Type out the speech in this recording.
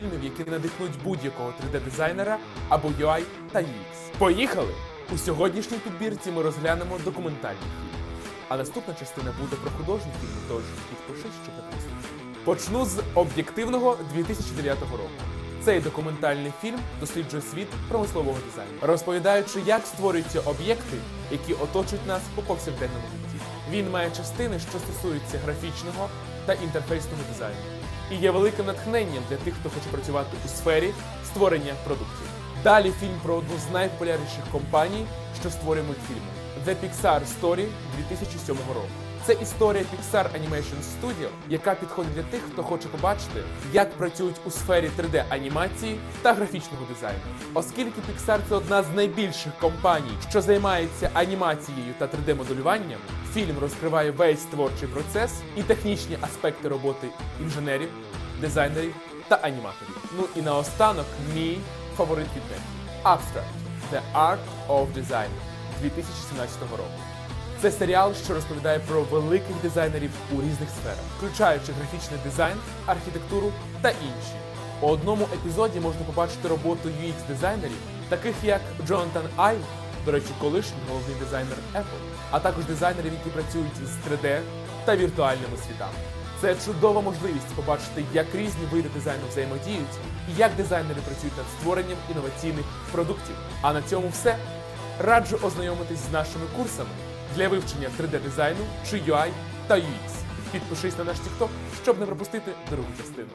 фільмів, які надихнуть будь-якого 3D-дизайнера або UI та UX. Поїхали! У сьогоднішній підбірці ми розглянемо документальні фільми. А наступна частина буде про художні фільми, тож підпишись, щоб не. Почну з об'єктивного 2009 року. Цей документальний фільм досліджує світ промислового дизайну, розповідаючи, як створюються об'єкти, які оточують нас у повсякденному житті. Він має частини, що стосуються графічного та інтерфейсного дизайну, і є великим натхненням для тих, хто хоче працювати у сфері створення продуктів. Далі фільм про одну з найпопулярніших компаній, що створює мультфільми The Pixar Story 2007 року. Це історія Pixar Animation Studio, яка підходить для тих, хто хоче побачити, як працюють у сфері 3D-анімації та графічного дизайну. Оскільки Pixar це одна з найбільших компаній, що займається анімацією та 3D-моделюванням, фільм розкриває весь творчий процес і технічні аспекти роботи інженерів, дизайнерів та аніматорів. Ну і наостанок мій фаворит від них Abstract – The Art of Design 2017 року. Це серіал, що розповідає про великих дизайнерів у різних сферах, включаючи графічний дизайн, архітектуру та інші. У одному епізоді можна побачити роботу UX-дизайнерів, таких як Джонатан Ай, до речі, колишній головний дизайнер Apple, а також дизайнерів, які працюють з 3D та віртуальними світами. Це чудова можливість побачити, як різні види дизайну взаємодіють і як дизайнери працюють над створенням інноваційних продуктів. А на цьому все. Раджу ознайомитись з нашими курсами для вивчення 3D дизайну чи UI та UX. Підпишись на наш TikTok, щоб не пропустити другу частину.